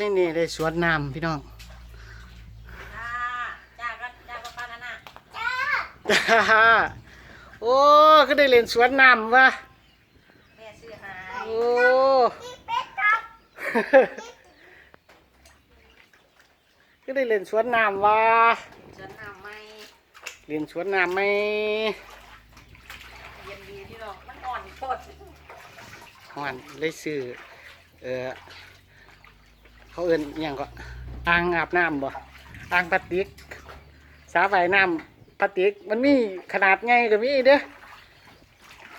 นี่นี่ได้สวนน้ำพี่น้องจ้าจ้าก็จ้าก็ปานนั่นน่ะจ้าโอ้ก็ได้เล่นสวนน้ำวะแม่ซื้อให้โอ้ก็ได้เล่นสวนน้ำวะเชิญน้ำไหมเล่นสวนน้ำไหมเย็นดีพี่น้องมันอ่อนโคตรหวานเลยซื้อเออ เขาเอิ้นอย่างก็อ่างอาบน้ำบ่อ่างพลาสติกสาว่าน้ำพลาสติก มันมีขนาดไงก็มีเด้อ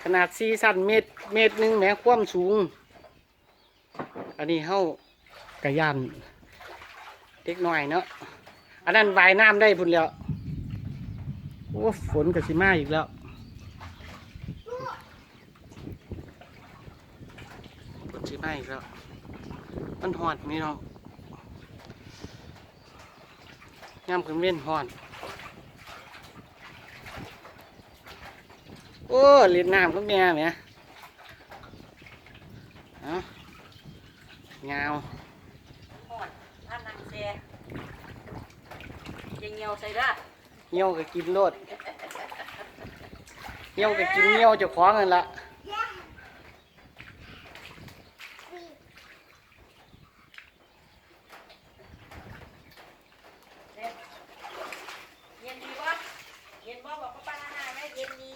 ขนาดสี่สั้นเมตรเมตรหนึ่งแม้ความสูง อันนี้เฮากระยานเล็กน้อยเนาะอันนั้นวายน้ำได้พุ่นแล้วโอ้ฝนก็สิมาอีกแล้วฝนสิมาอีกแล้ว มันหอดนี่เนาะย่ำขึ้นเว้นหอดโอ้เล่นน้ำก็แม่แหม่เอาเงาอ่อนท่านนางแซ่ยังเงียวใส่ด้าเงี้ยวก็กินโลดเงี้ยวก็กินเงี้ยวเจะคล้าของนั่นละ เย็นดีบ่เย็นบ่บอกก็ปานนั่นน่ะแม่เย็นดี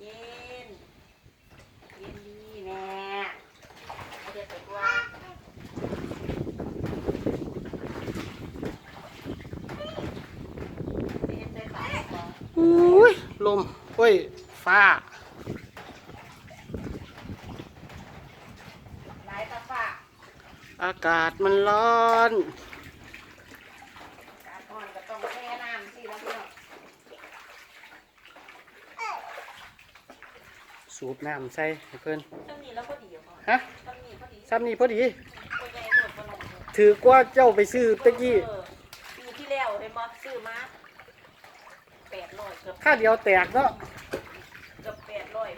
เย็นเย็นดีแม่เอาเด็ดไปกว่าเย็นใจสายของ อุ้ย ลมโอ้ย ฟ้าหลายตาฝากอากาศมันร้อนการอ่อนก็ต้องแช่น้ำสิแล้วพี่น้องสูบน้ำใส่ให้เพิ่นต้นนี้แล้วก็ดีอยู่ค่ะฮะต้นนี้พอดีซ้ำนี่พอดีตัวใหญ่ตัวปนมถือกว่าเจ้าไปซื้อตะกี้เออปีที่แล้วเห็นบ่ซื้อมาแป ดร้อยเกือบค่าเดียวแตกเนาะเกือบแปดร้อย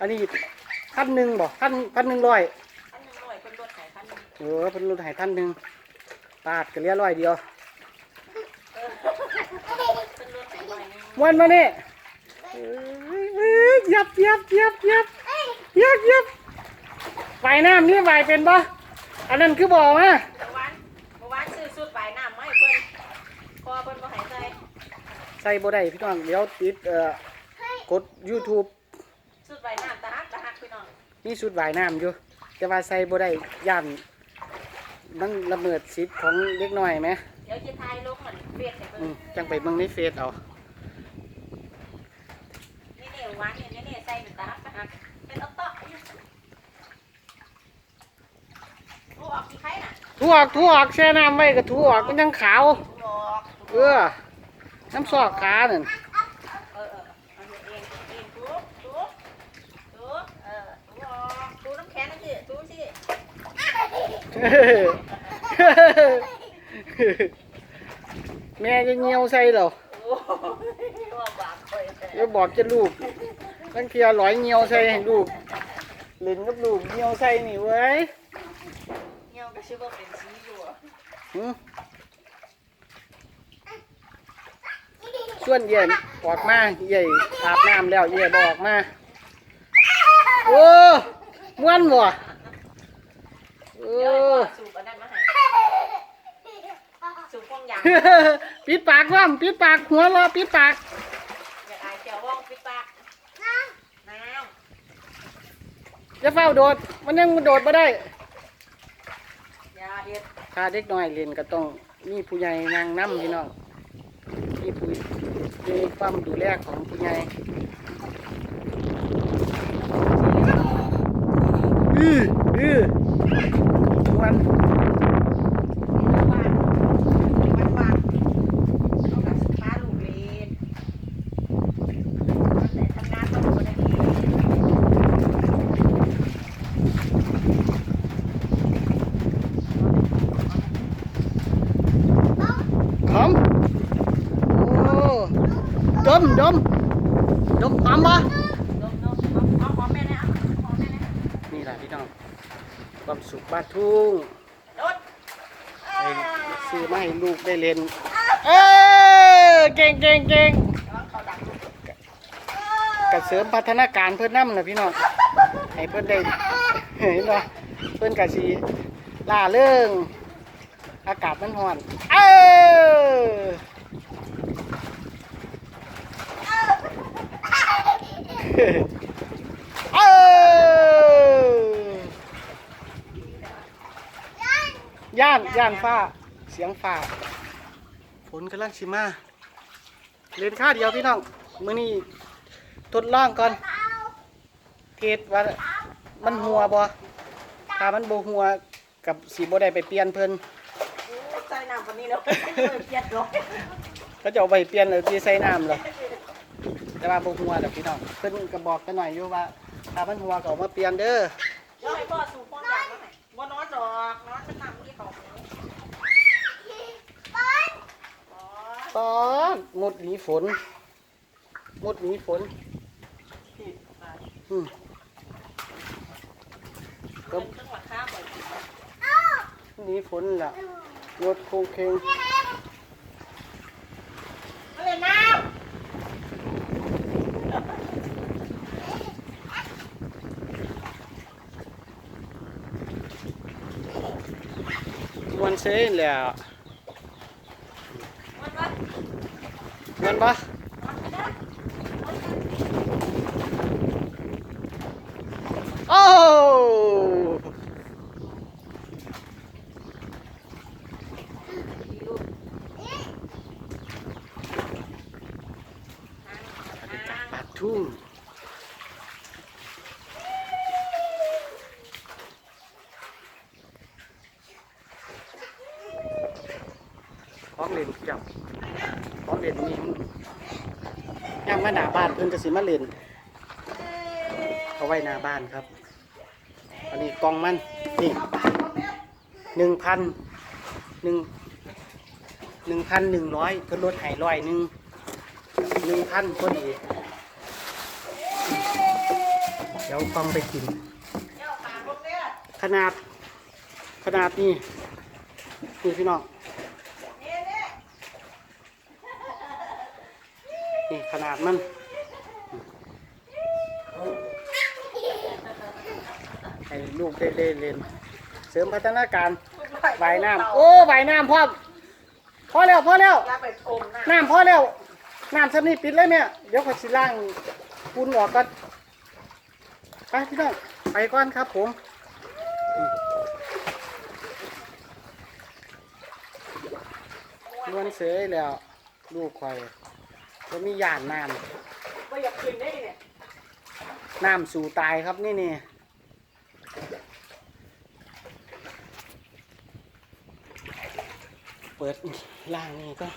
อันนี้พันหนึ่งบ่พันพันหนึ่งร้อยพันหนึ่งร้อยเป็นรถขายพันหนึ่งเออเป็นรุ่นใหายพันหนึ่งปาดก็เหลี้ยร้อยเดียวเออเป็นรถขายร้อยหนึงม้วนมาเนี่ยเอ้ยเอ้ยเหยับเหยับเหยับเหยับเหยับเหยับว่ายน้ำนี่ว่ายเป็นปะอันนั้นคือบ่อมา ใส่บ่ได้พี่น้องเดี๋ยวติดเอ่อกด YouTube สูตรใบน้ำตะฮักตะฮักพี่น้องมีชุดว่ายน้ำอยู่ แต่ว่าใส่บ่ได้ย่านมันละเมิดสิทธิ์ของเด็กน้อยไหมเดี๋ยวจะทายลงเหมือนเฟซให้เพิ่อืนมจังไปเบิ่งในเฟซเอานี่นี่หวานเนี่ยนี่นี่ใส่เป็นตะฮักตะฮักเป็นเอาต่อรู้ออกกี่ไข่น่ะถูออกถูออกแช่น้ำไว้ก็ถูออกมันยังขาว รู้ออกเออ น้ำซอกขานั่นเออเออเอาเองเองทุบทุบทุบเออทุบออกทุบน้ำแข็งนั่นสิทุบสิแม่จะเงียวใส่เหรอเดี๋ยวบอกจะลูกตั้งเทียร้อยเงียวใส่ให้ลูกเล่นกับลูกเงียวใส่นี่เว้ยเงี้ยก็ชื่อว่าเป็นสีอยู่อะ หึ ส่วนเย็นออกมาเย่อาบน้ำแล้วเย่บอกมา โอ้ม้วนบ่โอ้เดี๋ยวให้พ่อสูบอันนั้นมาให้สูบพวงยางปิดปากว่ามปิดปากหัวเราะปิดปากอย่าอายเจ้าว่องปิดปากน้ำน้จะเฝ้าโดด มันยังโดดมาได้ำอย่าเฮ็ดถ้าเด็กน้อยเรียนก็ต้องมีผู้ใหญ่นางน้ำพี่น้องมีผู้ มีความดูแลของผู้ใหญ่อืออือมัน บ้านบ้านบ้านเอากับสิค้าลูกเล่นมันแต่ทำงานต้องบ่ได้เฮ็ด หอมโอ้ด มดมดมหอมปะนมนมเอาเอาหอมแม่นะเอาหอมแม่นะนี่แหละพี่น้องผความสุขบ้านทุ่งรถให้ซื้อมาให้ลูกได้เล่นเออเก่งเก่งเก่งเขาดังกระเสริมพัฒนาการเพื่อนน้ำนะพี่น้องให้เพื่อนได้เห็นป่เพื่อนกะสีล่าเริงอากาศมันร้อน เออ เออย่านย่านฟ้า เสียงฟ้าฝนกำลังชิมาเล่นข้าวเดียวพี่น้องมื้อนี้ทดลองก่อน เทสว่ามันหัวบ่ถ้ามันบ่หัวกับสีบ่ได้ไปเปลี่ยนเพิ่นใส่น้ำคนนี้แล้วเปียกลงก็จะเอาไปเปลี่ยนเลยที่ใส่น้ำหรอ แต่ว่าบ่หัวดอกพี่น้องเพิ่นก็บอกกันหน่อยอยู่ว่าถ้ามันหัวก็เอามาเปลี่ยนเด้อเดี๋ยวให้พ่อสูบพ่ออย่างมาให้บ่นอนดอกนอนมันนำที่เขาอ๋อตอนหมดหนีฝนหมดหนีฝนผิดไปอืมเพิ่นจังหวัดข้าบ่อยหนีฝนล่ะรถโคงเคง มาเลยน้ มวน เซ่นแหล้วำมันว่าแมันบ่โอ้บรรยากาศปากทุ่งของเล่นจับของเล่นนี่ย่าง มาหน้าบ้านเพิ่นก็สิมาเล่นเอาไว้หน้าบ้านครับ อันนี้กองมันนี่หนึ่งพันหนึ่งหนึ่งพันหนึ่งร้อยเพิ่นลดให้ร้อยหนึ่งหนึ่งพันพอดี เดี๋ยวกล่องไปกินขาพวกเนี้ยขนาดขนาดนี้นี่พี่น้อง เนี่ยเนี่ย นี่ขนาดมันให้ลูกได้เล่นเล่นเสริมพัฒนาการว่ายน้ำโอ้ว่ายน้ำพร้อมพอแล้วพอแล้วอย่าไปอมนะน้ำพอแล้วน้ำสำนีปิดเลยเนี่ยเดี๋ยวขอสิล่างปูนออกก่อนไปพี่น้องไปก่อนครับผมอืมนเสยแล้วลูกควาย ก็มีหยานน้ไม่อยากขึ้นได้เนี่ยำน้ำสู่ตายครับนี่นี่เปิดล่างนี่ก็